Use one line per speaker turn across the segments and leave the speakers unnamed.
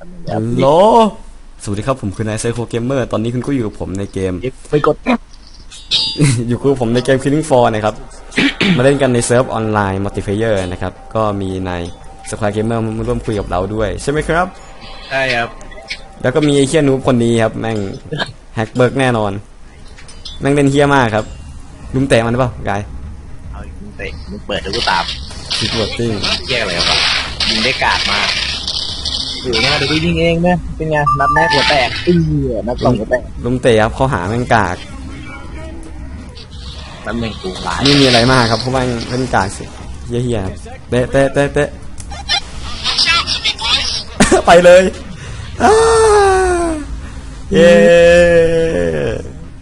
ฮัลโหล สวัสดีครับผมคือนายไซโคเกมเมอร์ ตอนนี้คุณก็อยู่กับผมในเกม
ไปกด
อยู่กับผมในเกม Killing Floor นะครับ มาเล่นกันในเซิร์ฟออนไลน์มัลติเพเยอร์นะครับ ก็มีนายสควอเกมเมอร์มาร่วมคุยกับเราด้วย ใช่ไหมครับ
ใช่ครับ
แล้วก็มีไอ้เฮียนูบคนนี้ครับ แม่งแฮกเบิร์กแน่นอน แม่งเล่นเฮียมากครับลุมเตะมันได้เปล่ากาย
เอาอีกมึงเตะมึงเปิดแล้วกูตาม
คิดวอร์ติ้ง
แยกอะไรกันวะยิงได้กาดมาก อยู่นะเดี๋ยวกูยิงเองนะเป็นไงนัดแรกหัวแตกอื้อนัดสองหัวแตก
ลุมเตะครับเขาหาแม่งกาก
นัดหนึ่งกูหลาย
ไม่มีอะไรมากครับเพราะว่าเล่นกากสิเฮียเฮียๆครับเตะเตะเตะเตะไปเลยอ้าเย้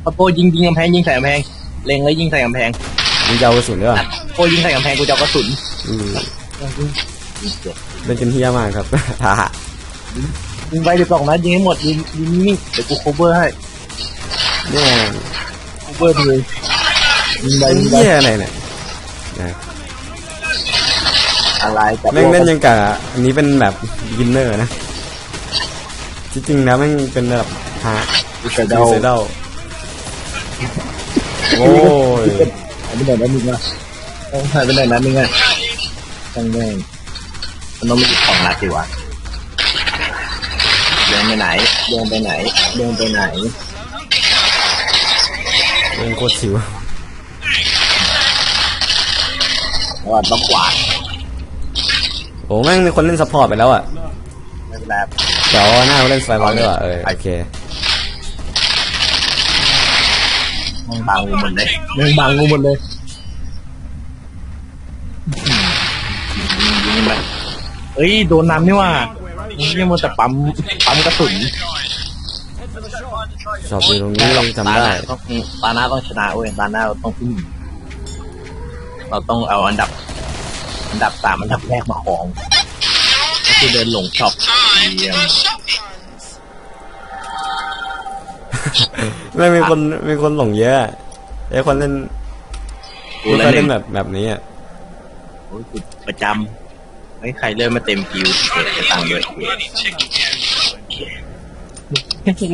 พอโปยิงยิงกำแพงยิงใส่กำแพงเล็งแล้วยิงใส่กำแพง
มึงจะเอากระสุนหรือเปล่า
โปยิงใส่กำแพงกูจะเอากระสุน
อืม
ยิงเจ็บ
เล่นกันเฮียมากครับฮ่าฮ่า
ยิงไปเดี๋ยวสองนัดยิงให้หมดยิงยิงนี่เดี๋ยวกูโคเวอร์ให้
เนี่ย
โคเวอร์เลยยิงไปยิงไป
เฮียอะไรเนี่ยนะ
อะไรแต่
แม่งเล่นยังกะอันนี้เป็นแบบบินเนอร์นะที่จริงแล้วแม่งเป็นแบบฮา
กูจะ
ดู
เดา
เซเดลโอ้ย
หายไปไหนแล้วมึงอะต้องหายไปไหนแล้วมึงอะจังแม่งมันต้องมีของนัดดิวะเดิ นไปไหน เดินไปไหน เดินไปไหน
เล่นโคตรชิว
แล้วก็ต้องกวาด
โอ้แม่งมีคนเล่นซัพพอร์ตไปแล้วอะ
ไม่เป็นไร
เดี๋ยวหน้าเล่นไฟบอลด้วยว่ะเออโอเค
มึงบังกูหมดเลยมึงบังกูหมดเลยยิงยิงไปเอ้ย โดนน้ำนี่ว่า มึงยังมัวแต่ปั๊มปั๊มกระสุน
ชอบอยู่ตรงนี้เราจำได้
ตาหน้าต้องตาหน้าต้องชนะเว้ยตาหน้าเราต้องขึ้นเราต้องเอาอันดับ อันดับสามอันดับแรกมาของก็คือเดินหลงช็อปเยี่ยม
ไม่มีคนมีคนหลงเยอะไอ้คนเล่นไม่
เล
ค่อย
ย
เล่นแบบแบบนี้อะ
โอ้ยประจำ ไม่ใครเริ่มมาเต็มคิวเสียตังค์ด้วย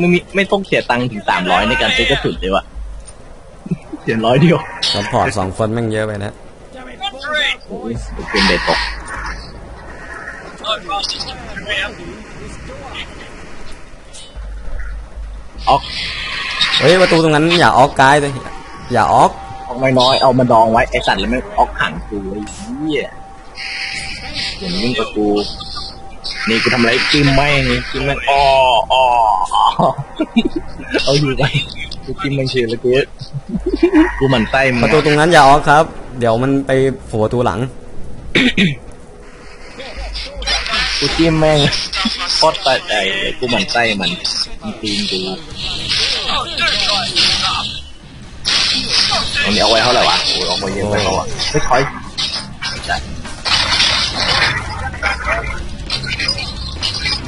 ไม่มีไม่ต้องเสียตังค์ถึงสามร้อยในการซื้อกระสุนเลยวะเสียร้อยเดียว
ซัพพอร์ตสองคนแม่งเยอะไปนะ
โอ้ยเป็นเด็ดตกออก
เฮ้ยประตูตรงนั้นอย่าออกกายเลยอย่าออก
ออกน้อยๆเอามาดองไว้ไอสัตว์แล้วไม่ออกหันกูไอ้เหี้ย อย่างนี้กับกู นี่กูทำอะไรจิ้มแม่งจิ้มแม่งอ้ออ้ออ้อเอาอยู่ไปกูจิ้มแม่งเฉยเลยกูกูหมั่นไส้มึง
ประตูตรงนั้นอย่าออกครับ เดี๋ยวมันไปโผล่ประตูหลัง
กูจิ้มแม่งโคตรตายใจเลยกูหมั่นไส้มันมันตีนกูตรงนี้เอาไว้เท่าไหร่วะโอ้ยเอาไว้เยอะไปแล้วอะไม่ค่อย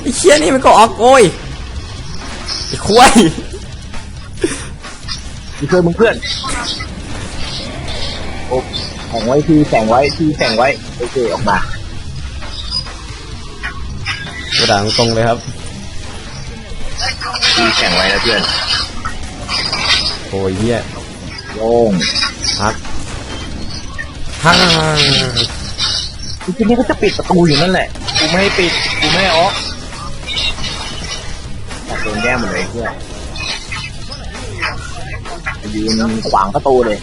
อ้เชี่ยนี่มันก็ออกโอ้ยไอ้ควาย
มีเพื่อนมึงเพื่อนโอ้แข่งไว้ที่แข่งไว้ที่แข่งไว้โอเคออกมา
กระดางตรงเลยครับ
ที่แข่งไว้นะเพื่อน
โอ้ยเหี้ย
โล่ง
ฮักฮัก
จริงๆนี่ก็จะปิดประตูอยู่นั่นแหละกูไม่ให้ปิดกูไม่ให้ออกแต่ โดนแย่หมดเลยเพื่อนยืนขวางประตูเลย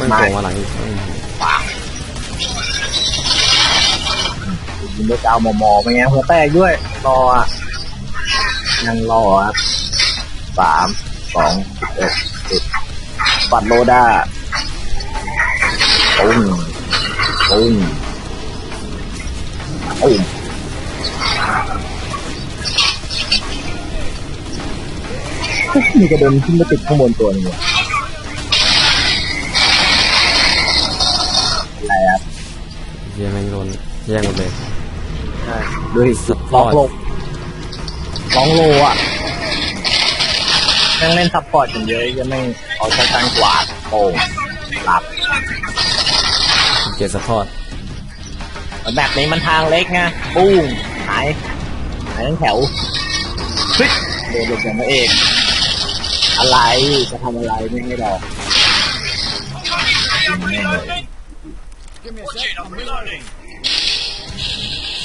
มันโผล่มาหลังอีกอืม
ขวางยิงด้วยกาวมอมอไปไงหัวแตกด้วยรออะยังรอครับสามสองเอ็ดสิบปัดโลด้าปุ้งปุ้งปุ้ง มีกระเด็นขึ้นมาติดข้างบนตัวหนึงว่ะอะไรครับ
เหี้ยแม่งโดนแย่งหมดเลย
ดูดิ
สปอร์ต
ล็อกโลล็อกโลอะแม่งเล่นซัพพอร์ตกันเยอะยังไม่งเอาใช้การกวาดโป่งรับ
เกียร์สปอร์ต
แบบนี้มันทางเล็กไงปุ้งหายหายทั้งแถวเฮ้ยโดนหลบอย่างพระเอก อะไรจะทำอะไรไม่ให้ดอก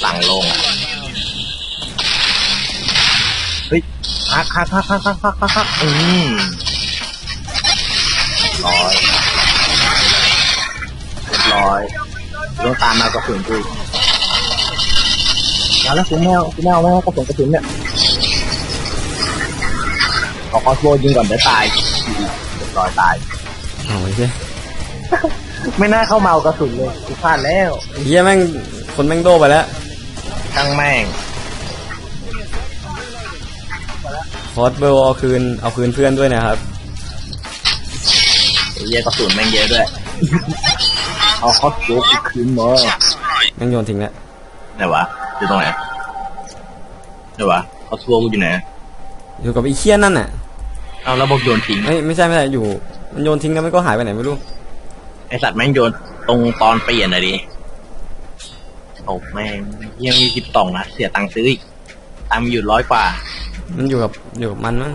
หลังลงอะเฮ้ยฮักฮักฮักฮักฮักฮักฮักฮักอืมร้อยเรียบร้อยต้องตามมากระสุนกูอีกมาแล้วกูแมวกูแมวแม่กระสุนกระสุนเนี่ย เอาคอสโบยิงก่อนเดี๋ยวตายเรียบร้อยตาย
เอาไอ้เหี้ย
ไม่น่าเข้ามาเอากระสุนเลยกูพลาดแล้ว
เหี้ยแม่งคนแม่งโดไปแล้ว
ตั้งแม่ง
คอสเบลเอาคืนเอาคืนเพื่อนด้วยนะครับ
ไอ้เหี้ยกระสุนแม่งเยอะด้วย เอาคอสโบกูคืนมา
แม่งโยนทิ้งแล้ว
ไหนวะอยู่ตรงไหนไหนวะคอสโบกูอยู่ไหน
อยู่กับไอ้เคี้ยนั่นน่ะ
เอาแล้วบอกโยนทิ้ง
เอ้ยไม่ใช่ไม่ใช่อยู่ มันโยนทิ้งแล้วมันก็หายไปไหนไม่รู้
ไอสัตว์แม่งโยนตรงตอนเปลี่ยนอะดิโอ้แม่งยังมีสิบสองนะเสียตังค์ซื้ออีกตังค์มีอยู่ร้อยกว่า
มันอยู่กับอยู่กับมันมั้ง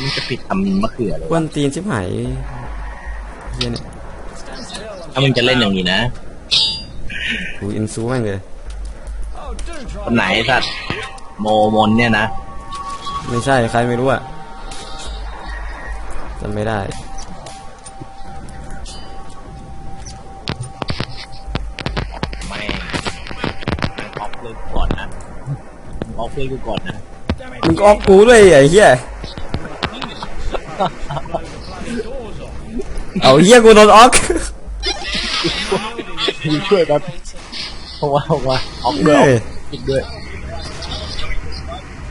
มันจะผิดทำมะเขือเลย
กวนตีนชิบหายเฮียเนี่ย
ถ้ามึงจะเล่นอย่างนี้นะ
กูอินซูแม่งเลย
คนไหนไอ้สัตว์โมมนเนี่ยนะ
ไม่ใช่ใครไม่รู้อะ จำไม่ได้
แม่งแม่งออฟเลยกูก่อนนะมึงออฟเลยกูก่อนนะ
มึงก็ออกกูด้วยไอ้เหี้ยเอาเหี้ยกูโดนออก
มีช่วยแบบเพราะว่าเพราะว่าออฟด้วยอ
เฮ้ย
อฟอีกด้วย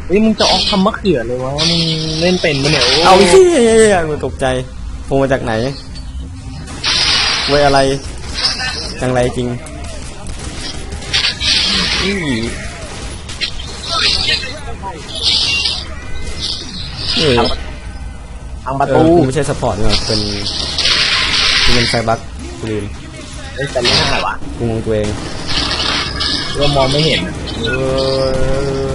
เฮ้ยมึงจะออกทำมะเขือเลยวะมึงเล่นเป็นปะเนี่ยโเอา
เหี้ยกูตกใจโผล่มาจากไหนเว้ยอะไรจังไรจริง อีเออ
ทางประ
เอ
ตู
กูไม่ใช่สปอร์ตเนี่ยเป็นกูเป็นไซบักกูลืม
เฮ้ยจะเล่นอะไรวะ
กูงงตัวเอง
เรามองไม่เห็น
เออ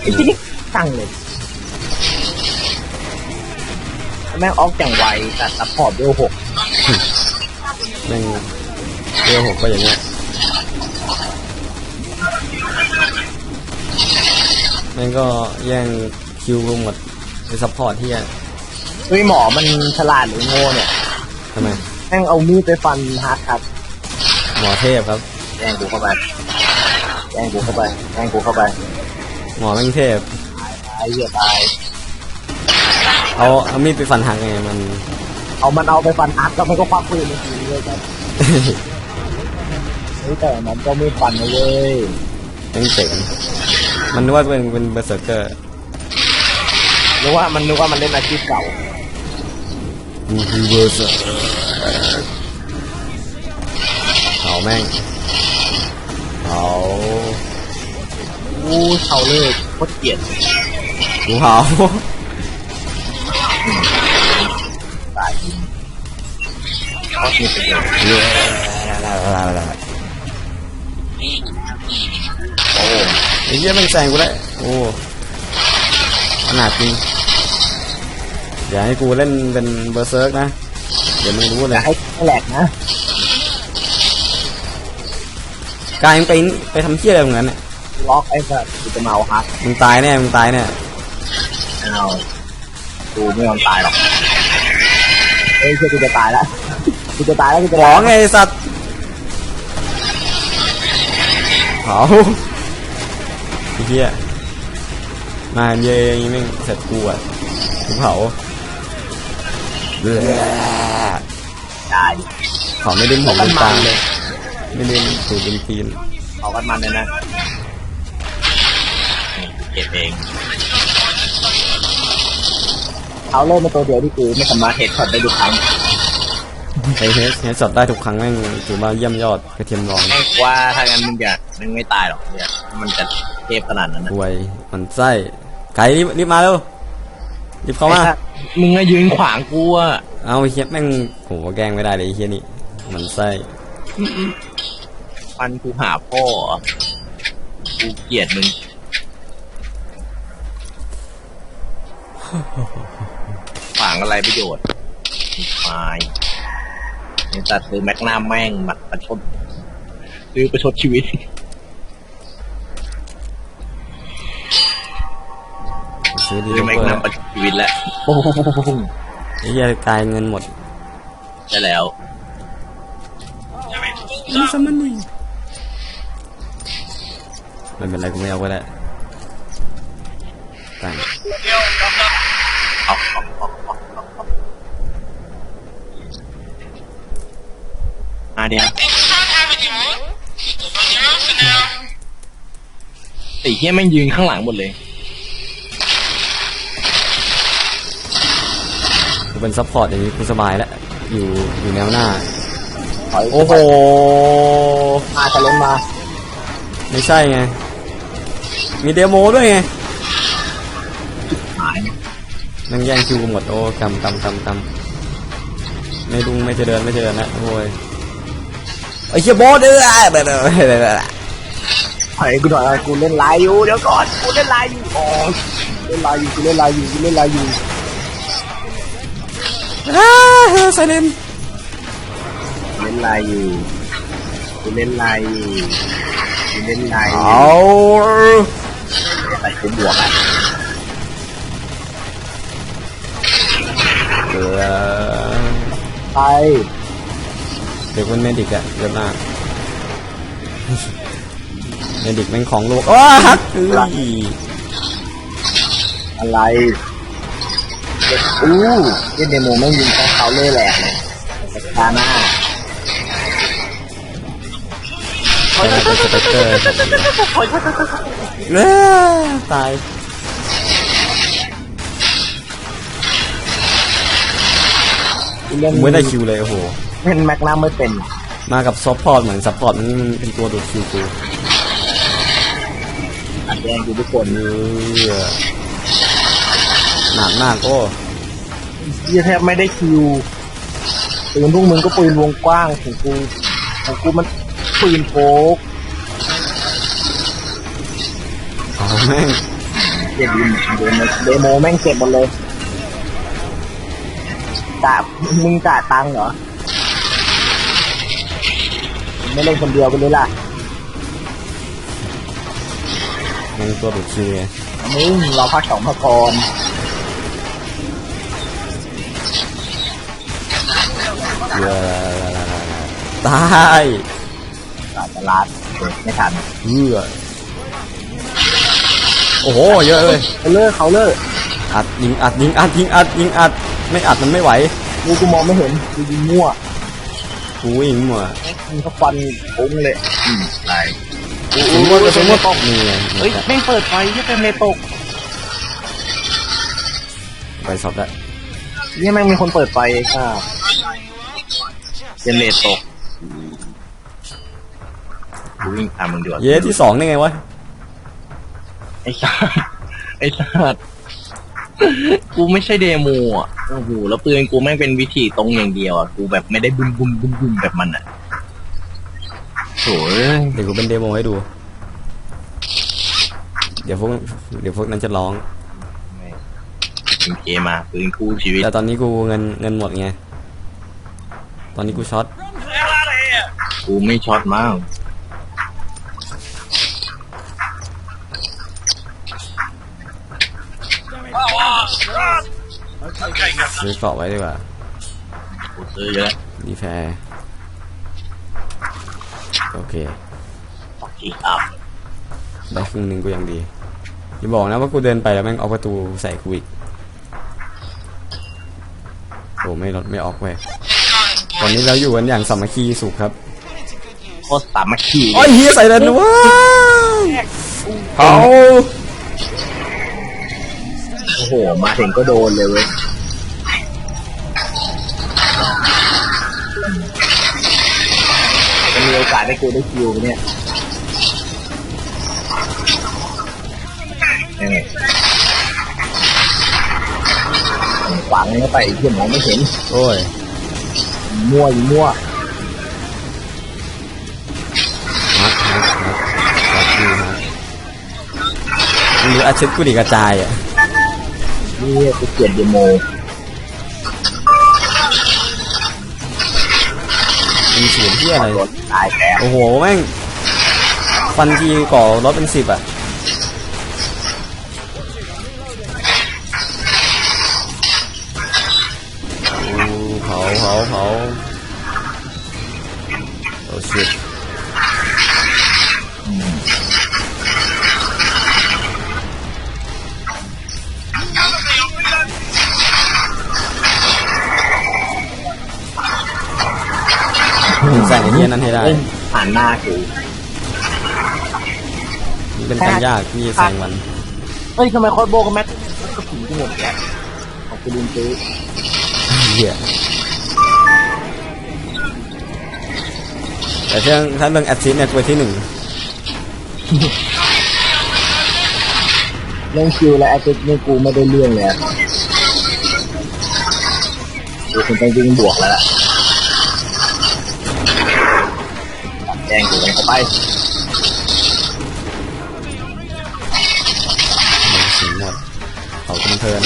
ไอ้ที่นี่ตั้งเลยแม่งออกอย่างไวแต่ซัพพอร์ตเวลหก
แม่งเรียวหกก็อย่างเงี้ยแม่งก็แย่งคิวกูหมดไปซัพพอร์ตที่อะ
เฮ้ยหมอมันฉลาดหรือโง่เนี่ย
ทำไม
แม่งเอามีดไปฟันฮาร์ดครับ
หมอเทพครับ
แย่งกูเข้าไปแย่งกูเข้าไปแย่งกูเข้าไป
หมอแม่งเทพ
ตายเหี้ยตาย
เอาเอามีดไปฟันหักไงมัน
เอามันเอาไปฟันฮาร์ดก็มันก็ควักปืนมายิงเลยกันเฮ้ยแต่อันนั้นก็ไม่ฟันนะเว้ย
แม่งเจ๋งมันนึกว่าเป็นเป็นเบอร์เซอร์เกอร์
นึกว่ามันนึกว่ามันเล่นอาชีพเก่า
กูคือเบอร์เซอร์เขาแม่งเขา
อู้เขาเลิกโคตรเกลียด
กูเขา
ตายเขามีประโยชน์โอ้
ไอ้เหี้ยแม่งแซงกูแล้วโอ้ขนาดจริงอย่าให้กูเล่นเป็นเบอร์เซิร์กนะเดี๋ยวมึงรู้
อ
เลย
ย่าให้แหลกนะ
กายมึงไปไปทำเหี้ยอะไรตรงนั้นเนี่ย
ล็อกไอ้สัตว์กูจะมาเอาฮัก
มึงตายแน่มึงตายแน่
เอากูไม่ยอมตายหรอกเฮ้ยเชื่อกูจะตายแล้วกูจะตายแล้วกูจะ
หมอไงไอ้สัตว์เผาไอ้เหี้ยมาเยอะอย่างงี้แม่งเสร็จกูอะกูเผาเบ้อ
ตาย
เผาไม่ดึงผมเป็นตาเลย ไม่ดึงตูดเป็นตีน
เอากันมันเลยนะ เก็บเองเขาเล่นมาตัวเดียวที่กูไม่สามารถเฮดช็อตได้ทุกครั้ง
ไอเฮสเฮสช็อตได้ทุกครั้งแม่งถือว่าเยี่ยมยอดกระเทียมรอง
แม่งว่าถ้างั้นมึงจะมึงไม่ตายหรอกเนี่ยมันจะเทพขนาดนั้นนะ
รวยมันไส้ไก่รีบรีบมาเร็วรีบเข้ามา
ไอ้สัตว์มึงอะยืนขวางกูอะ
เอาไอ้เฮียแม่งโหแกล้งไม่ได้เลยไอ้เฮียนี่มันไส้
ฟันกูหาพ่อกูเกลียดมึง ฝังอะไรประโยชน์ไม่ยังตัดซื้อแม็กนาแม่งมาประชดซื้อประชดชีวิต
ซื้อดี
ซื้อ
เว
แม็ก
อ
นา
ร์
ประชดชีวิตแล้วโอ้โห
ไอ้เหี้ยกายเงินหมด
ได้แล้ว
นี่สมันนี่ไม่เป็นไรกูไม่เอาก็ได้
มาเดี๋ยวไอ้เหี้ยแม่งยืนข้างหลังหมดเลย
กูเป็นซัพพอร์ตอย่างนี้กูสบายแล้ว อยู่อยู่แนวหน้า
ถอย
โอ้โห
มาจะเล่นมา
ไม่ใช่ไง มีเดโมด้วยไง
หาย
นั่งแย่งคิวกูหมดโอ้กำกำกำกำไม่ดุงไม่เจริญไม่เจริญนะโอ้ย ไอ้เชี่ยบอสเด้อแบบแบบแบบ
ถอยกูหน่อยกูเล่นไลน์อยู่เดี๋ยวก่อนกูเล่นไลน์อยู่อ๋อเล่นไลน์อยู่กูเล่นไลน์อยู่กูเล่นไลน์อยู่
อ้าไซเลน
เล่นไลน์อยู่กูเล่นไลน์อยู่กูเล่นไลน์อยู่
เอา
ใส่กูบวกอะ
เออ
ไป
เด็กมันเมดิกอะเยอะมากเมดิกแม่งของโลกอ้าฮักเอ้ย
อะไรอู้เล่นเดโมไม่ยิงของเขาเลยแหละสตาร์หน้า
ใช่เป็นสเปกเตอร์เอ้อตาย
เล่น
กูไม่ได้คิวเลยโอ้โห
เล่นแม็กนัมไม่เป็น
มากับซัพพอร์ตเหมือนซัพพอร์ตมันเป็นตัวดูดคิวกู
อัดแดงอยู่ทุกคน
เออหนักมากโอ้
ยี่แทบไม่ได้คิวปืนพวกมึงก็ปืนวงกว้างของกูของกูมันปืนโฟก
เอาแม่ง
เจ็บยินเดโมเดโมแม่งเจ็บหมดเลยกะมึงกะตังค์เหรอ ไม่เล่นคนเดียวไปเลยล่ะ
แม่งตัวดูดคิวไง
มึงเราพักสองพักก่อน
เออตาย
ตลาดตลาดไม่ทัน
เออโอ้โหเยอะเลย
เขาเลิกเขาเลิก
อัดยิงอัดยิงอัดยิงอัดยิงอัดไม่อัดมันไม่ไหว
กูกูมองไม่เห็นกูยิงมั่ว
กูยิงมั่ว
มึงก็ฟันปุ้งเลยอืมไร
ยิงมั่วกระสุนมั่วตกนี่ไง
เฮ้ยแม่งเปิดไฟยี่เป็นเมตก
ไปซอฟต์แล้ว
นี่แม่งมีคนเปิดไฟค่ะเจนเลตตกกูวิ่งตามมึงดีกว่า
เย้ที่สองนี่ไงวะ
ไอ้สัสไอ้สัส กูไม่ใช่เดโมอะโอ้โหแล้วปืนกูแม่งเป็นวิธีตรงอย่างเดียวอะกูแบบไม่ได้บุ้มบุ้มบุ้มบุ้มแบบมันอะโถ่เอ้ย
เดี๋ยวกูเป็นเดโมให้ดู เดี๋ยวพวกเดี๋ยวพวกนั้นจะร้อง
เป็นเกมมาปืนคู่ชีวิต
แต่ตอนนี้กูเงินเงินหมดไง ตอนนี้กูช็อต
กูไม่ช็อตมาก
ซื้อเกาะไว้ดีกว่า
กูซื้อเยอะ
ดีแฟร์โอเค
อีกอัพ
ได้ครึ่งหนึ่งกูยังดีอย่าบอกนะว่ากูเดินไปแล้วแม่งเอาประตูใส่กูอีกโอ้ไม่ลดไม่ออกเว้ยตอนนี้เราอยู่กันอย่างสามัคคีสุขครับ
โคตรสามัคคี
โอ้ยเฮียใส่เลยนะเว้ยเอา
โอ้โห มาถึงก็โดนเลยเว้ย จะมีโอกาสได้กูได้คิวไหมเนี่ยยังไงขวางเข้าไปไอ้เหี้ยมองไม่เห็น
โอ้ย
มั่วอยู่มั่ว
ฮักฮักฮักฮักคือฮักอาชิตกูดีกระจายอะ
นี่กูเกลียดเดโม
มีศูนย์ที่อะไร
โดนตายแล้ว
โอ้โหแม่งฟันทีก่อรถเป็นสิบอะ ใส่ไอ้เทียนั้นให้ได้
เอ้ยผ่านหน้ากู
มันเป็นการยากที่จะแซงมัน
เฮ้ยทำไมคอสโบกับแม็กกระสุนกูหมดแล้วของกูลืมซื้อ
เหี้ยแต่เรื่องถ้าเรื่องแอดซิสเนี่ยกูไปที่หนึ่ง
เรื่องคิวและแอตตินี่กูไม่ได้เรื่องเลยอะกูคงต้องวิ่งบวกแล้วล่ะ แจ้งกูเลยเข้าไป
สีหมดเขาคุมเพลิน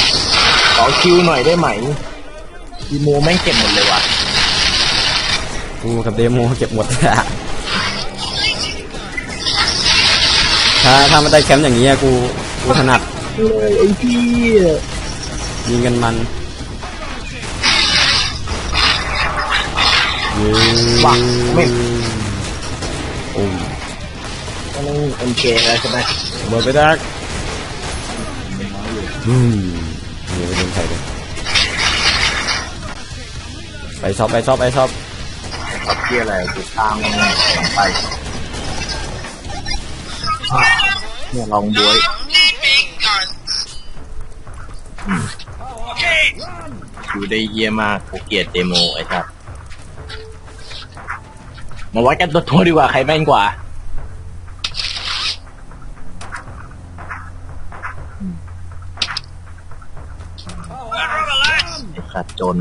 ขอคิวหน่อยได้ไหมดีโมแม่งเก็บหมดเลยว่ะ
กูกับเดโมเก็บหมดถ้าถ้ามันได้แคมป์อย่างนี้อะกูกูถนัด
เลยไอ้พี่
ยิงกันมันยิง
ว่ะไม่
โอ้ย
ต้องเอ็มเคแล้วใช่ไหม
เบิร์ดไปดักอืมเดี๋ยวไปดึงใครเลยไปช็อปไปช็อปไปช็อป
ขับเที่ยอะไรกูตามมันลงไปเนี่ยลองบวยดูได้เยี่ยมากกูเกลียดเดโมไอ้ครับ มาวัดกันตัวตัวๆดีกว่าใครแม่นกว่า ไอ้สัตว์จน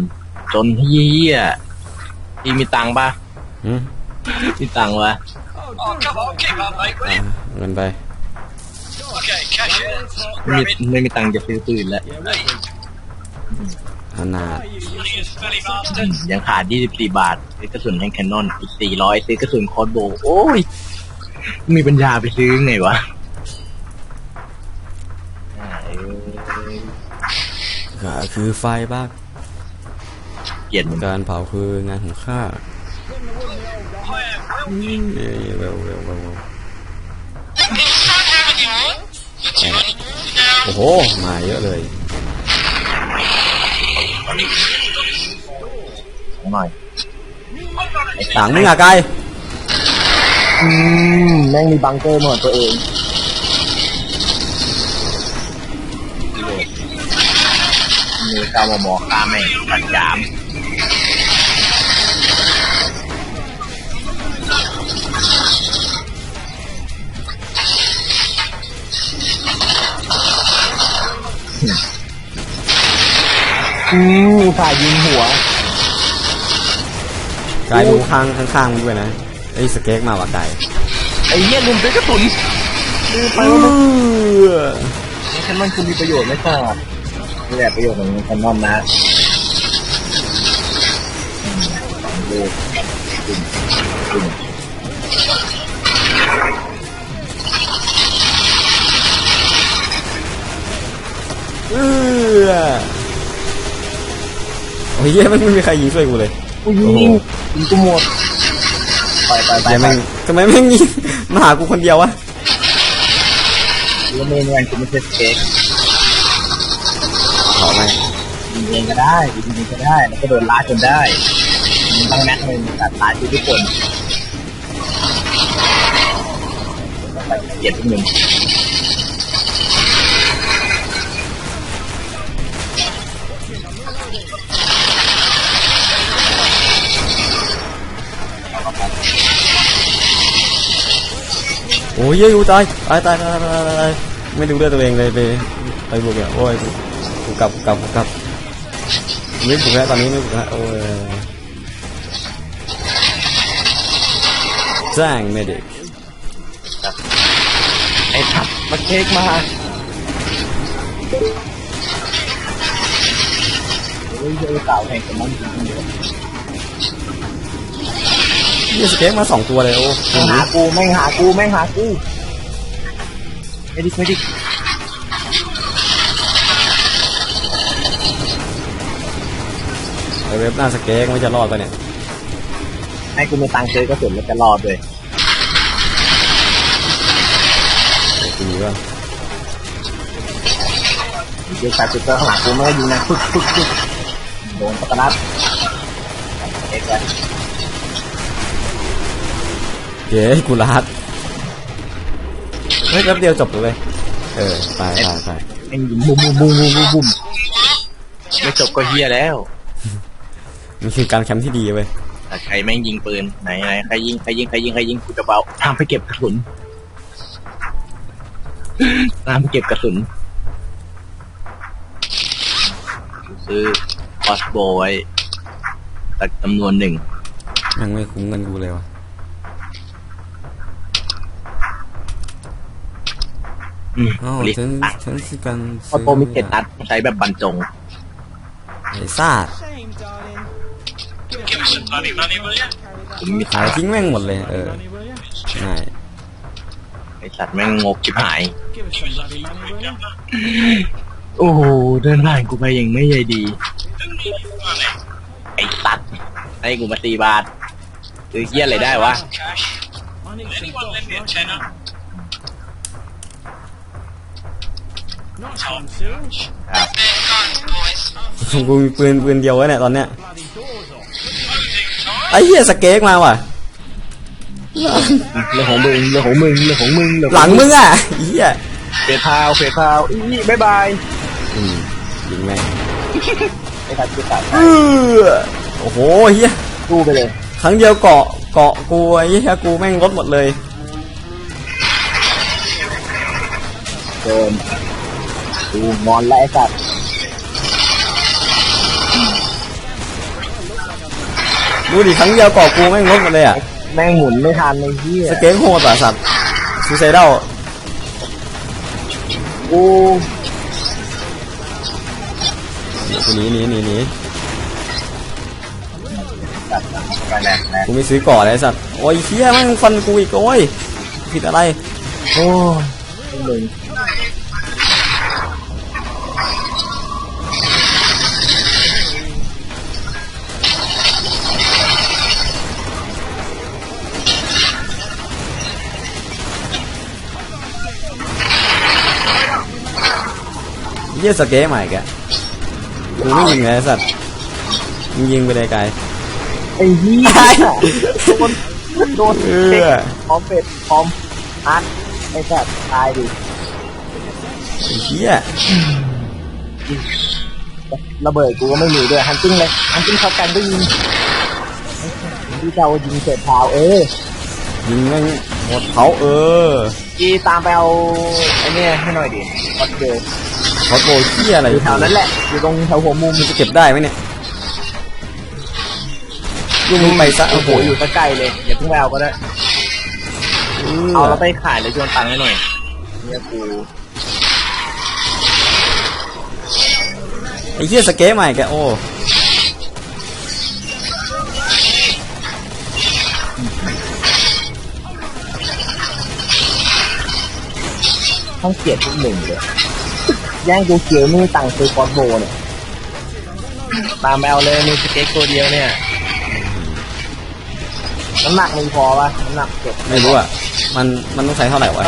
จนเฮียพี่มีตังค์ปะ
อืม
มีตังค์วะ
Oh, come on, keep up, mate, will
อะ
you?
เงินไป
Okay, cash it.
ไม่มีไม่มีตังค์จะซื้อปืนแล้ว
ขนาด
Money is fairly bastard.
ยังขาด 24 บาท ซื้อกระสุนให้แคนนอนอีก400 ซื้อกระสุนคอร์สโบว์โอ้ย มีปัญญาไปซื้อไงวะอ่าเอ้ย
ก็คือไฟบ้า
เกลียดเหมือนกัน
การเผาคืองานของข้าเอ้ยเร็วเร็วเร็วเร็วโอ้โห มาเยอะเลย
หน่อย
ต่างมึงอะไกล
อืมแม่งมีบังเกอร์หมดตัวเองมีกาวหมอฆ่าแม่งปัดยามอืม อุตส่าห์ยิงหัว
ไกลดูข้างข้างๆมึงด้วยนะไอ้ยสเก็กมาว่ะไกล
ไอ้เหี้ยลืมซื้อกระสุนลืมไป
เอ
ว่ามัน
อ
แคนนอนคือมีประโยชน์ไหมครับนี่แหละประโยชน์ของแคนนอนนะอืมสองลูกตึ้งตึ้ง
เออโอ้ยเหี้ยมันไม่มีใครยิงช่วยกูเลย
กูยิงยิงกูหมดไปไปไป
เดี๋ยว
ไป
แม่งทำไมแม่งยิงมาหากูคนเดียววะ
แล้วเมนวันกูไม่ใช่สเต็ก
ขอไหม
ยิงเองก็ได้ยิงเองก็ได้ แล้วก็โดนล้าจนได้ยิงตั้งแม็กหนึ่งตัดตายทุกคนไปเกียรติทุกหนึ่ง
อ้ยเยยูตายตายตายตายตายไม่ดูเลือดตัวเองเลยไปไปบวกเนี่ยโอ้ยกูกลับกลับกลับไม่บุกแล้วตอนนี้ไม่บุกแล้วโอ้ยจ้างเมดิก
ไอ้ทับมาเค้กมาเฮ้ยเฮ้ยเก่าแห่งกันมันจริงๆ เลย
เฮียสเก็ตมาสองตัวเลยโอ้
แม่งหากูแม่หากูแม่หากูไม่ดิไม่ดิ
ไอเว็บหน้าสเก็ตไม่จะรอดปะเนี่ย
ให้กูมีตังค์ซื้อกระสุนแล้วจะรอดเลย
ตีว่า
เดี๋ยวใส่จุดเจอข้างหลังกูไม่ได้ยิงนะปึ๊กปึ๊กปึ๊กโดนปะตะนัดเอ็กซ์
เก๋กูรัดเฮ้ยแป๊บเดียวจบเลยเว้ยเออตายตายตาย
แม่งยิงบุ้มบุ้มบุ้มบุ้มบุ้มบุ้มไม่จบก็เฮียแล้ว
มันคือการแคมป์ที่ดีเว้ย
แต่ใครแม่งยิงปืนไหนไหนใครยิงใครยิงใครยิงใครยิงกูจะเบาทำไปเก็บกระสุน ตามไปเก็บกระสุนซื้อคอสโบไว้ตักจำนวนหนึ่ง
ยังไม่คุ้มเงินกูเลยวะ
อืม
อ๋อ
เรียก
ฉัน
ตังค์
ฉันคือการ
คอสโบมีเจ็ดนัดใช้แบบบรรจง
ไอ้ซ่า
Give me some bloody money, will you?
ผมมี
ขายทิ้งแม่งหมดเลย เออง่าย
ไอสัตว์แม่งงกชิบหาย
Give us some bloody money, will you?
โอ้โห เดินผ่านกูไปยังไม่ใยดี
Money.
ไอ้ตัดให้กูมาตีบาทคือเฮี้ยอะไรได้วะ
Cash. Anyone lend me a tenner?
Nice one, Cyril.
ครับ
กูมีปืนปืนเดียวไว้เนี่ยตอนเนี้ย
Bloody doors off.
Closing time.
ไอ้เหี้ยสเก็ตมาว่ะ
เรื่องของมึงเรื่องของมึงเรื่องของมึงเรื่องข
ห
อ
ลังมึงอะไอ้เหี้ย
เฟรพาวเฟรพาวอีบายบาย
อืมยิงแม่ง
ไอ้ตัดกูตัด
เออโอ้โหเหี้ย
สู้ไปเลย
ครั้งเดียวเกาะเกาะกูไอ้เหี้ยกูแม่งลดหมดเลย
เดิน ดูงอนแล้วไอ้สัตว์
ดูดิครั้งเดียวเกาะกูแม่งลดหมดเลยอะ
แม่งหมุนไม่ทันไอ้เหี้ย
สเก็ตโหดว่ะสัตว์ซูไซเดล
กู
กูหนีหนีหนีหนี
ตัดไปแหละแหละ
กูไม่ซื้อเก่อเลยสัตว์ โอ้ยเหี้ยแม่งฟันกูอีกโอ้ย ผิดอะไร
โอ้ยมึง
เหี้ยสเก็ตใหม่แกกูไม่ยิงเลยไอ้สัตว์มึงยิงไปเลยไกล
ไอ้เหี้ยโดนโดน
เอ
เด็ก
อ
พร้อมเป็ดพร้อมอัดไอ้สัตว์ตายดิ
ไอ้เหี้ย
ระเบิดกูก็ไม่มีด้วยฮันติ้งเลยฮันติ้งเขากันก็ยิงที่เจ้ายิงเสร็จเท้าเออ
ยิงแม่งหมดเผาเออ
กีตามไปเอาไอ้เนี่ยให้หน่อยดิกดเจอ
ขอโบเหี้ยอะไร
อยู่แถวนั้นแหละอยู่ตรงแถวหัวมุม
มึงจะเก็บได้ไหมเนี่ยลูกมึงไปซะ
โอ้
โห
อยู่ใกล้เลยอย่าเพิ่งไปเอาก็ได้
เอ
เอาแล้วไปขายเลยชวนตังค์ให้หน่อยเนี่ยกู
ไอ้เหี้ยสเก็ตใหม่แกโอ้
ต้องเกลียดทุกหนึ่งเลย แย่งกูเขียวนี่ตังค์ซื้อคอสโบเนี่ย ตามไปเอาเลยมีสเก็ตตัวเดียวเนี่ย น้ำหนักมีพอปะน้ำหนักเก็บ
ไม่รู้อะ มันมันต้องใช้เท่าไหร่วะ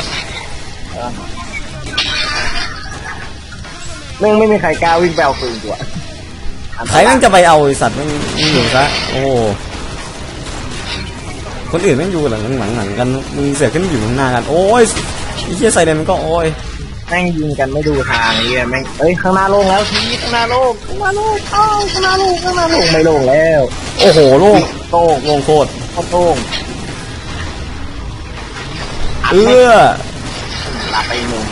แม่งไม่มีใครกล้าวิ่งไปเอาปืนกูอะ
ใครแม่งจะไปเอาไอ้สัตว์แม่งแม่งอยู่ซะโอ้คนอื่นแม่งอยู่หลังหลังหลังกันมึงเสือกขึ้นอยู่ข้างหน้ากัน โอ้ยไอ้เหี้ยไซเรนมันก็โอ้ย
แม่งยิงกันไม่ดูทางเงี้ยแม่งเอ้ยข้างหน้าโล่งแล้วทีข้างหน้าโล่งข้างหน้าโล่งอ้าวข้างหน้าโล่งข้างหน้าโล่งไม่โล่งแล้ว
โอ้โหโล่ง
โล่ง
โล่งโคตร
เข้าโล่ง
เออ
หลับไปอีกหนึ่ง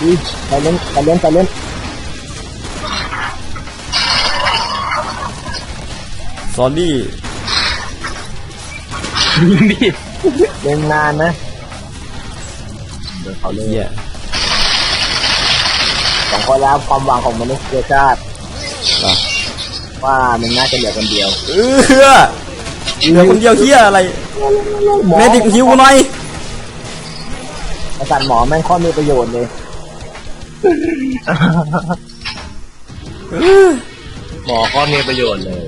อุ้ยไปเล่นไปเล่นไปเล่น
ซอนดี้
ยิงดิเล่นนานนะเดี๋ยวเขาเล่น
เหี้ย
สองคนแล้วความหวังของมนุษยชาติ
เหรอ
ว่ามึงน่าจะเหลือคนเดียว
เออเหลือคนเดียวเฮียอะไร
หมอ
แมดิกฮิวกูหน่อย
ไอสัตว์หมอแม่งข้อมีประโยชน์เลย
เออ
หมอข้อมีประโยชน์เลย